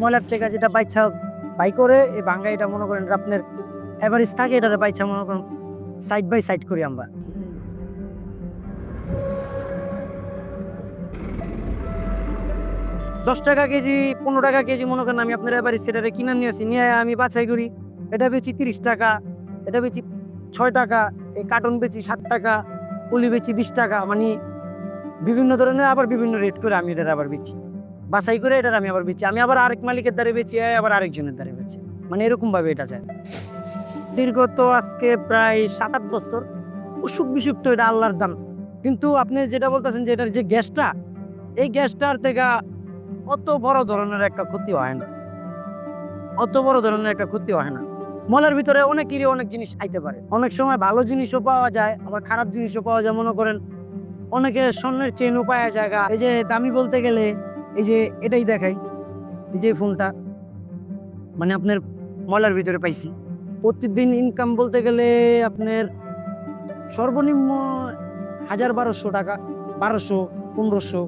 ময়লার থেকে যেটা বাইছা বাই করে, এই ভাঙ্গা এটা মনে করেন আপনার এভারেজ থাকে এটাতে বাইছা মনে করেন সাইড বাই সাইড করি আমরা। দশ টাকা কেজি, পনেরো টাকা কেজি মনে করেন আমি আপনার এবারে সেটারে কিনে নিয়ে আসি, নিয়ে আমি বাছাই করি। এটা বেচি তিরিশ টাকা, এটা বেচি ছয় টাকা, এই কার্টন বেচি ষাট টাকা, পুলি বেচি বিশ টাকা মানে বিভিন্ন ধরনের আবার বিভিন্ন রেট করে আমি এটার আবার বেচি। বাছাই করে এটার আমি আবার বেচি। আমি আবার আরেক মালিকের দ্বারে বেচি আবার আরেকজনের দ্বারে বেচি। মানে এরকম ভাবে এটা যায়। দীর্ঘ তো আজকে প্রায় সাত আট বছর। অসুখ বিসুখ তো এটা আল্লাহর দাম কিন্তু আপনি যেটা বলতেছেন যে এটার যে গ্যাসটা, এই গ্যাসটার থেকে অত বড় ধরনের একটা ক্ষতি হয় না। অত বড় ধরনের একটা ক্ষতি হয় না। মলের ভিতরে অনেকেরই অনেক জিনিস আইতে পারে। অনেক সময় ভালো জিনিসও পাওয়া যায়, আবার খারাপ জিনিসও পাওয়া যায়, মনে করেন। অনেকে স্বর্ণের চেনও পাওয়া জায়গা। এই যে দামি বলতে গেলে, এই যে এটাই দেখাই, এই যে ফোনটা মানে আপনার ময়লার ভিতরে পাইছি। প্রতিদিন ইনকাম বলতে গেলে আপনার সর্বনিম্ন হাজার বারোশো টাকা, বারোশো, পনেরোশো।